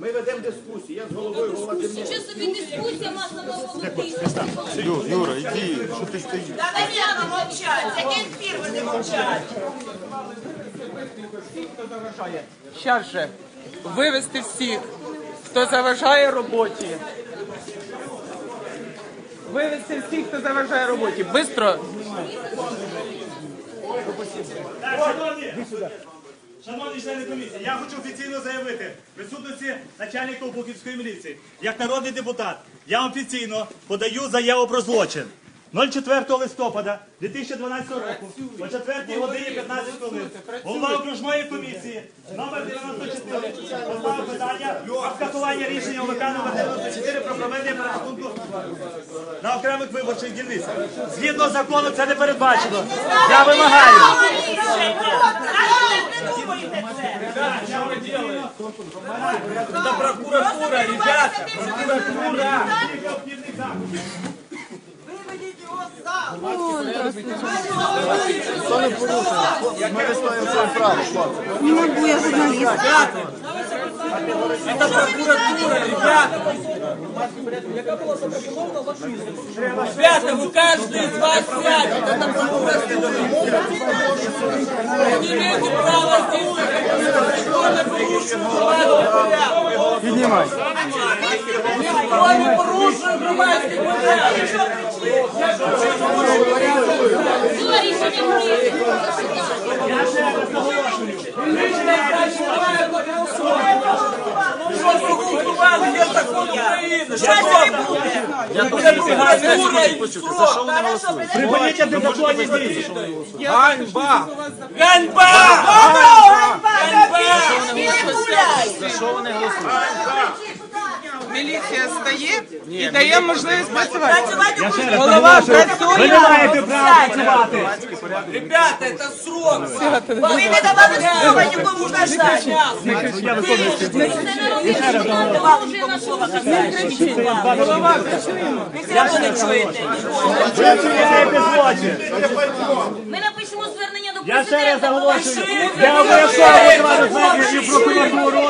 Ми ведемо дискусію. Я з головою голова. Чи собі дискусія масова володіє? Ю- Юра, іди, що ти стоїш? Та не мовчать, це кінфір вони мовчать. Щас же вивести всіх, хто заважає роботі. Вивести всіх, хто заважає роботі. Бистро. Шановні, шановні члени комісії, я хочу офіційно заявити в присутності начальника Обухівської міліції. Як народний депутат, я офіційно подаю заяву про злочин. 04 листопада 2012 року о 4 годині 15 хвилин голова окружної комісії номер 94 поставив питання про скасування рішення ОВК номер 94 про проведення перерахунку на окремих виборчих дільницях. Згідно закону це не передбачено. Я вимагаю. Да, что вы делаете? Это прокуратура, ребята, прокуратура. Выведите его в Не могу, я журналіст. Це прокуратура, ребята. Ребята, вы каждый из вас сядет. Это прокуратура. Вы не имеете права здесь никто не порушует порядок. Піднімай. Ніхто не порушує громадський порядок. Було рішення мрії. України. Що не буде? Я Припиніться незаконні дії. Ганьба! Ганьба! Ганьба! Ганьба! За що вони голосують? міліція стає і дає можливість працювати. Голова працює. Ребята, це срок. Ви не давали слова, нікому не ждати. Ви все одно не чуєте. Ми напишемо звернення. Я ще раз наголошую. Я обов'язково викладу звернення в прокуратуру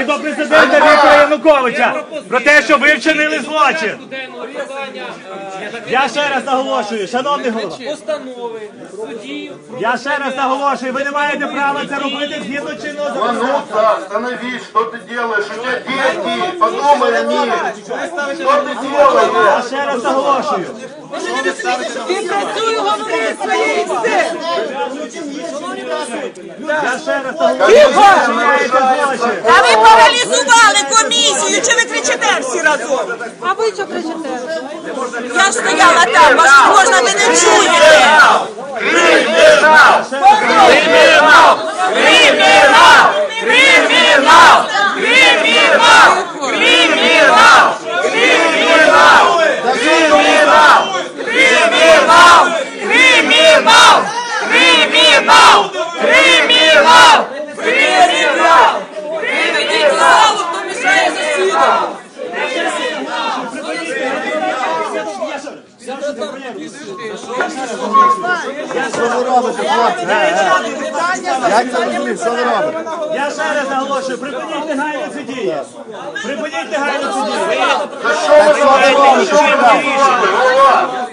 і до президента Віктора Януковича про те, що ви вчинили злочин. Я ще раз наголошую, шановний голова. Я ще раз наголошую, ви не маєте права це робити згідно чинного законодавства. Манута, остановись, что ты делаешь? У тебя дети, подумай о них. Что ты Я делаешь? ще раз наголошую. Ти працюй, говори своє все. Ви. А ви паралізували комісію, чи ви кричите всі разом? А ви що кричите? Я ж стояла там, вас можна ви не чуєте. Кримінал! Кримінал! Кримінал!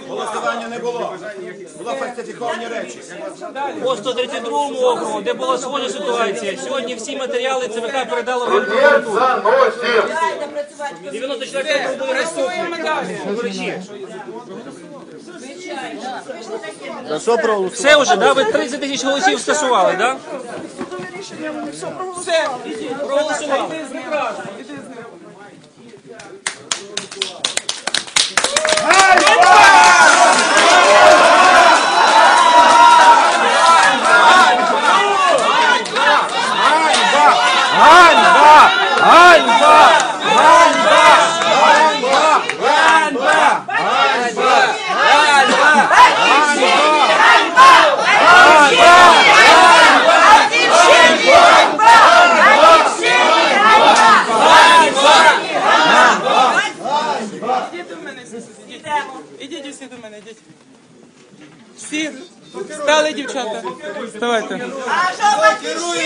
Голосування не було. Були фальсифіковані речі. По 132 округу, де була схожа ситуація. Сьогодні всі матеріали ЦВК передало в працювати. 94 округу були Працюємо За що проголосували? Все вже, да? Ви 30 тисяч голосів скасували, да? Все. Проголосували. Іди з ним разом. Іди з ним. Ідіть до мене, ідіть. Всі. Стали дівчата. Вставайте. А що зрадили?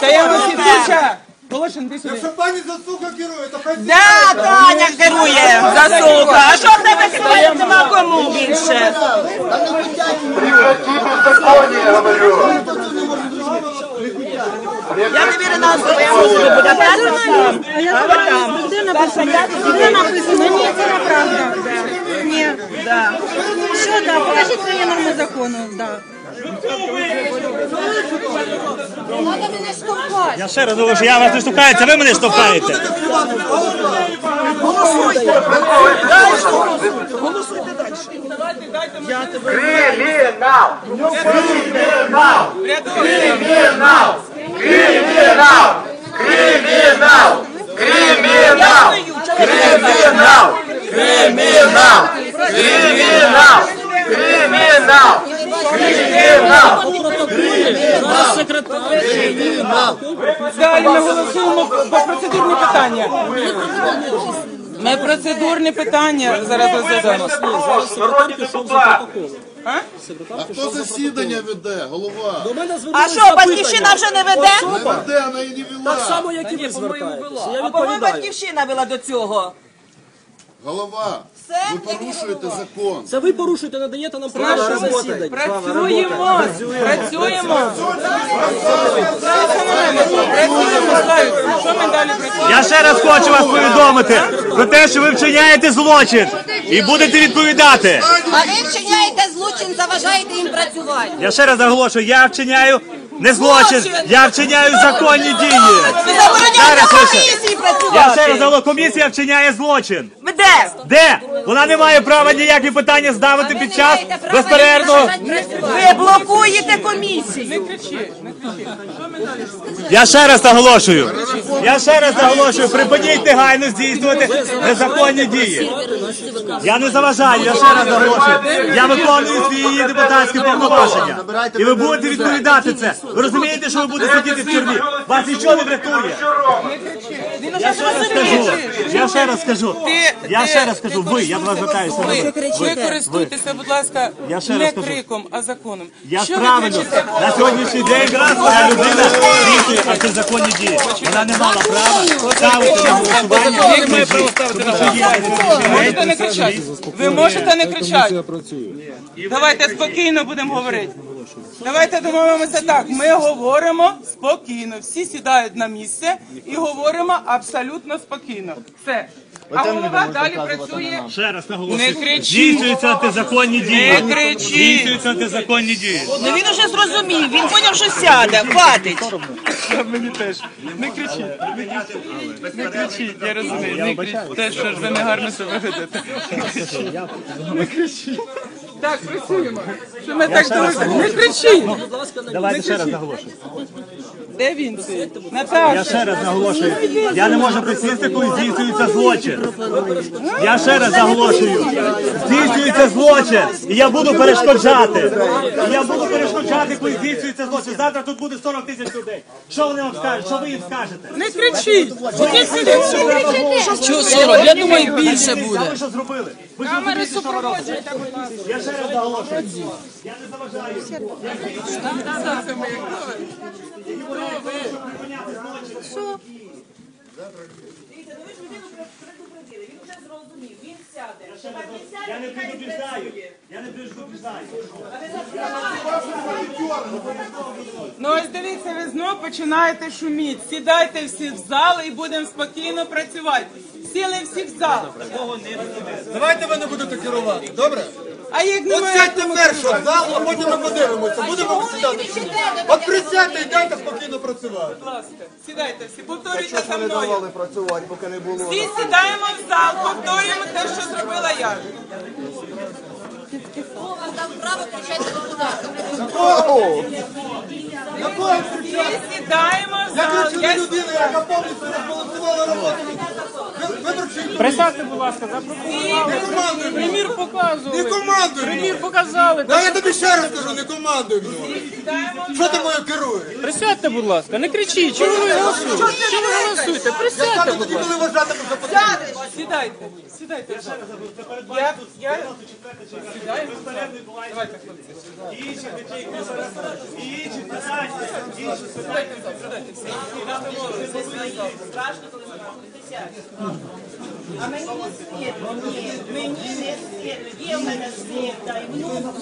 Та я вас дівча. Волошин, іди сюди. Пані Засуха керує, то хай Да, Таня керує засуха. А що в тебе керує? Нема кому більше. Прекрати беззаконие, говорю. Я не вірю на особу, я можу не бути. А я знаю, де написано? Де написано? Ні, це неправда. Да. Що да? Покажіть свої норми закону. Да. Я ще раз говорю, що я вас не штовхаю, це ви мене штовхаєте. Криминал! Криминал! Криминал! Криминал! Криминал! Криминал! Криминал! Криминал! Криминал! Криминал! Криминал! Далі ми голосуємо по процедурні питання. Ми процедурні питання зараз розглядаємо. А? А хто засідання веде? Голова. А що, батьківщина вже не веде? Не веде, вона і не вела. само, як і ви звертаєтеся. Я А по-моєму, батьківщина вела до цього. Голова, ви порушуєте закон. Це ви порушуєте, надаєте нам право засідання. Працюємо, працюємо. Працюємо, Славік. Що ми далі працюємо? Я ще раз хочу вас повідомити про те, що ви вчиняєте злочин і будете відповідати. А ви вчиняєте злочин, заважаєте їм працювати. Я ще раз наголошую, я вчиняю не злочин, я вчиняю законні дії. Ви забороняєте Зараз лише. комісії Я ще раз наголошую, комісія вчиняє злочин. Де? Де? Вона не має права ніякі питання здавати під час безперервного. Ви блокуєте комісію. Не кричи, не кричи. Я ще раз наголошую. Я ще раз наголошую, припиніть негайно здійснювати незаконні дії. Я не заважаю, я ще раз наголошую. Я виконую свої депутатські повноваження. І ви будете відповідати це. Ви розумієте, що ви будете сидіти в тюрмі? Вас нічого не врятує. Я ще раз скажу. Я ще раз скажу. Ти- Я ще раз скажу. Ви, я до вас звертаюся. Ви, Ви. ви користуйтеся, будь ласка, Я ще не раз кажу. криком, а законом. Я Що ви правильно кричите? на сьогоднішній день моя людина здійснює антизаконні дії. Вона не мала права ставити на голосування. Можете не кричати. Ви можете не кричати. Давайте спокійно будемо говорити. Давайте домовимося так. Ми говоримо спокійно. Всі сідають на місце і говоримо абсолютно спокійно. Все. А голова далі працює. Ще раз Не кричіть. Здійснюються антизаконні дії. Не кричіть. Здійснюються антизаконні дії. Ну він уже зрозумів, він поняв, що сяде, хватить. Мені теж. Не кричіть. Не кричіть. Не кричіть, я розумію. Не кричіть. Те, що ж ви не гарно себе ведете. Не кричіть. Так, працюємо. Що ми так дружимо? Не кричіть. Давайте ще раз наголошую. Де він цей? Я Наташа. ще раз наголошую. Я не можу присісти, коли здійснюється злочин. Я ще раз наголошую. Здійснюється злочин. І я буду перешкоджати. І я буду перешкоджати, коли здійснюється злочин. Завтра тут буде 40 тисяч людей. Що вони вам скажуть? Що ви їм скажете? Не кричіть. Не кричіть. Що 40? Я думаю, більше буде. ви що зробили? Ви ж Камери розумієте, що ви робите? супроводжуйте, будь ласка. Я ще раз наголошую. Я не заважаю. Я що? Ну ви ж людину предупредили, він вже зрозумів, він сяде. Я не сяде, Я не предупреждаю. Ну ось дивіться, ви знов починаєте шуміти. Сідайте всі в зал і будемо спокійно працювати. Сіли всі в зал. Давайте ви не будете керувати, добре? А їх От сядьте перше в зал, а потім ми подивимося. Будемо сідати. От присядьте і дайте спокійно працювати. Будь ласка, сідайте всі, повторюйте за мною. працювати, поки не було. Всі сідаємо в зал, повторюємо те, що зробила я. Всі сідаємо в Я зал. кричу Я на людину, яка повністю розбалансувала. Присядьте, будь ласка, запропонували. Примір показували. Не командуй. Примір показали. Да я тобі ще раз кажу, не командуй мною. Що ти мною керуєш? Присядьте, будь ласка, не кричіть, чому ви голосуєте? Чому ви голосуєте? Присядьте, будь ласка. коли вважатиму. Сідайте, сідайте. Ще раз кажу, це передбачено Я- я- 94 частина. Безперервно відбувається. Інші речі, і інші питання, інші питання. А мені не світло, ні, мені не світло. Є в мене світло, і внук